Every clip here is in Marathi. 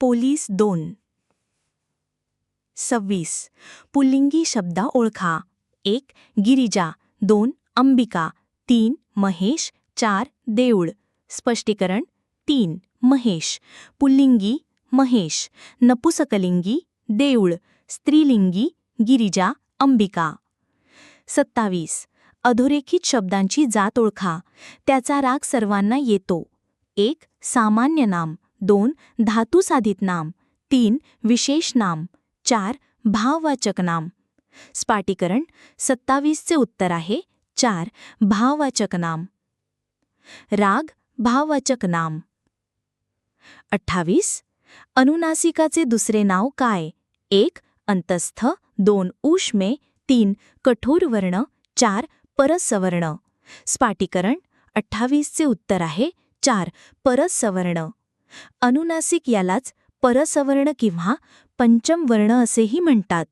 पोलीस दोन. सव्वीस. पुल्लिंगी शब्दा ओळखा. एक गिरिजा. दोन अंबिका. तीन महेश. चार देऊळ. स्पष्टीकरण तीन महेश. पुल्लिंगी महेश. नपुसकलिंगी देऊळ. स्त्रीलिंगी गिरिजा अंबिका. सत्तावीस. अधोरेखित शब्दांची जात ओळखा. त्याचा राग सर्वांना येतो. एक सामान्य नाम. दोन धातुसाधित नाम. तीन विशेष नाम. चार भाववाचक नाम. स्पाटीकरण सत्तावीसचे उत्तर आहे. चार भाववाचक नाम. राग भाववाचक नाम. अठ्ठावीस अनुनासिकाचे दुसरे नाव काय? एक अंतस्थ. दोन उष्मे तीन कठोर वर्ण. चार परसवर्ण. स्पाटीकरण अठ्ठावीसचे उत्तर आहे. चार परसवर्ण. अनुनासिक यालाच परसवर्ण किंवा पंचम वर्ण असेही म्हणतात.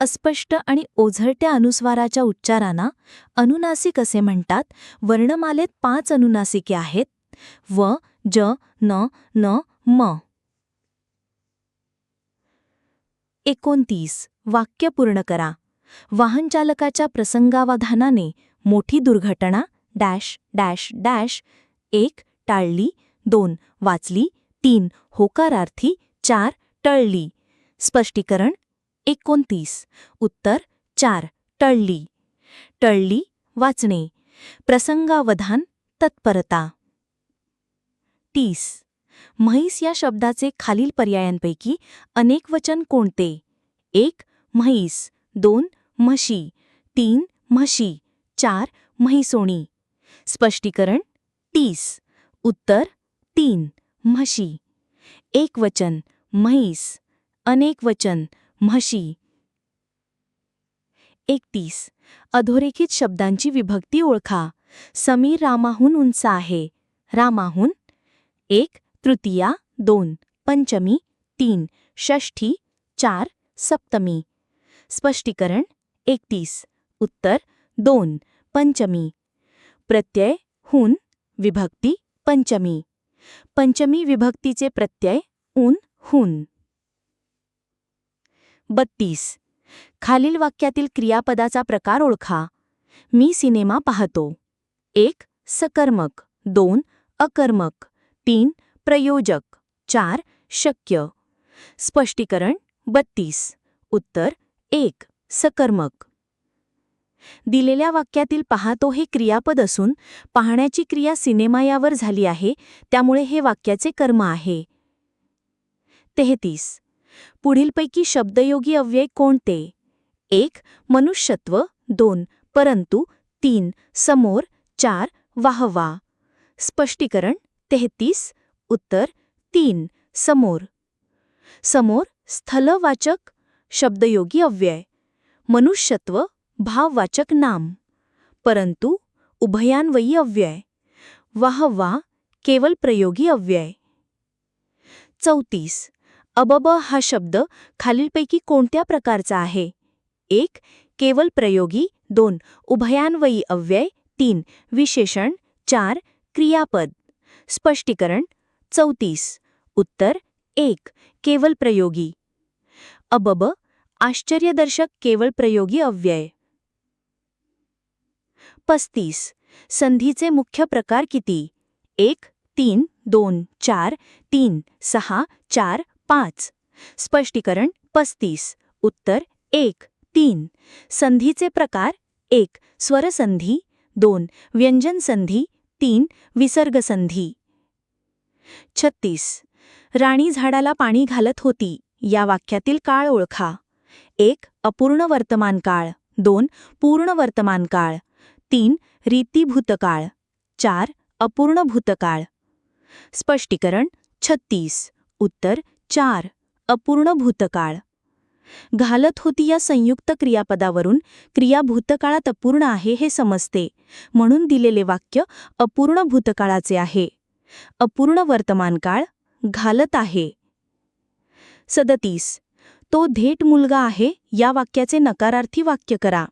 अस्पष्ट आणि ओझरट्या अनुस्वाराच्या उच्चारांना अनुनासिक असे म्हणतात. वर्णमालेत पाच अनुनासिके आहेत. व ज न न म. एकोणतीस. वाक्य पूर्ण करा. वाहनचालकाच्या प्रसंगावधानाने मोठी दुर्घटना डॅश डॅश डॅश एक टाळली दोन वाचली. तीन होकारार्थी. चार टळली. स्पष्टीकरण एकोणतीस. उत्तर चार टळली. टळली वाचणे. प्रसंगावधान तत्परता. तीस. म्हैस या शब्दाचे खालील पर्यायांपैकी अनेक वचन कोणते? एक म्हैस. दोन म्हशी. तीन म्हशी. चार म्हैसोणी. स्पष्टीकरण तीस. उत्तर तीन, म्हशी. एक वचन, म्हैस. अनेक वचन, म्हशी. एकतीस, अधोरेखित शब्दांची विभक्ती ओळखा. समीर रामाहून उंच आहे. रामाहून एक, तृतीया, दोन, पंचमी, तीन, षष्ठी, चार, सप्तमी. स्पष्टीकरण, एकतीस, उत्तर, दोन, पंचमी. प्रत्यय, हुन, विभक्ती, पंचमी. पंचमी विभक्तीचे प्रत्यय ऊन हुन. बत्तीस. खालील वाक्यातील क्रियापदाचा प्रकार ओळखा. मी सिनेमा पाहतो. एक सकर्मक. दोन अकर्मक. तीन प्रयोजक. चार शक्य. स्पष्टीकरण बत्तीस. उत्तर एक सकर्मक. दिलेल्या वाक्यातील पाहतो हे क्रियापद असून पाहण्याची क्रिया सिनेमा यावर झाली आहे त्यामुळे हे वाक्याचे कर्म आहे. तेहतीस. पुढीलपैकी शब्दयोगी अव्यय कोणते? एक मनुष्यत्व. दोन परंतु. तीन समोर. चार वाहवा. स्पष्टीकरण तेहतीस. उत्तर तीन समोर. समोर स्थलवाचक. शब्दयोगी अव्यय. मनुष्यत्व. भाववाचक नाम. परंतु उभयान्वयी अव्यय. वाह वा केवल प्रयोगी अव्यय. चौतीस. अबब हा शब्द खालीलपैकी कोणत्या प्रकारचा आहे? एक केवल प्रयोगी. दोन उभयान्वयी अव्यय. तीन विशेषण. चार क्रियापद. स्पष्टीकरण. चौतीस. उत्तर एक केवल प्रयोगी. अबब आश्चर्यदर्शक केवळ प्रयोगी अव्यय. पस्तीस. संधीचे मुख्य प्रकार किती? एक तीन दोन चार तीन सहा चार पाच. स्पष्टीकरण पस्तीस. उत्तर एक तीन. संधीचे प्रकार एक स्वरसंधी दोन व्यंजनसंधी तीन विसर्गसंधी. छत्तीस. राणी झाडाला पाणी घालत होती. या वाक्यातील काळ ओळखा. एक अपूर्ण वर्तमान काळ. दोन पूर्ण वर्तमान काळ. तीन रीती भूतकाळ. चार अपूर्ण भूतकाळ. स्पष्टीकरण छत्तीस. उत्तर चार अपूर्ण भूतकाळ. घालत होती या संयुक्त क्रियापदावरून क्रिया भूतकाळात अपूर्ण आहे हे समजते. म्हणून दिलेले वाक्य अपूर्ण भूतकाळाचे आहे. अपूर्ण वर्तमानकाळ घालत आहे. सदतीस. तो धेट मुलगा आहे या वाक्याचे नकारार्थी वाक्य करा.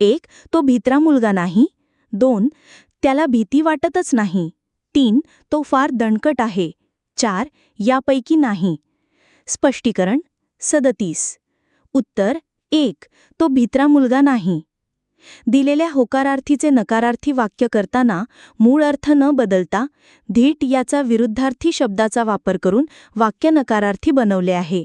एक तो भित्रा मुलगा नाही. दोन त्याला भीती वाटतच नाही. तीन तो फार दणकट आहे. चार यापैकी नाही. स्पष्टीकरण सदतीस. उत्तर एक तो भित्रा मुलगा नाही. दिलेल्या होकारार्थीचे नकारार्थी वाक्य करताना मूळ अर्थ न बदलता धीट याचा विरुद्धार्थी शब्दाचा वापर करून वाक्य नकारार्थी बनवले आहे.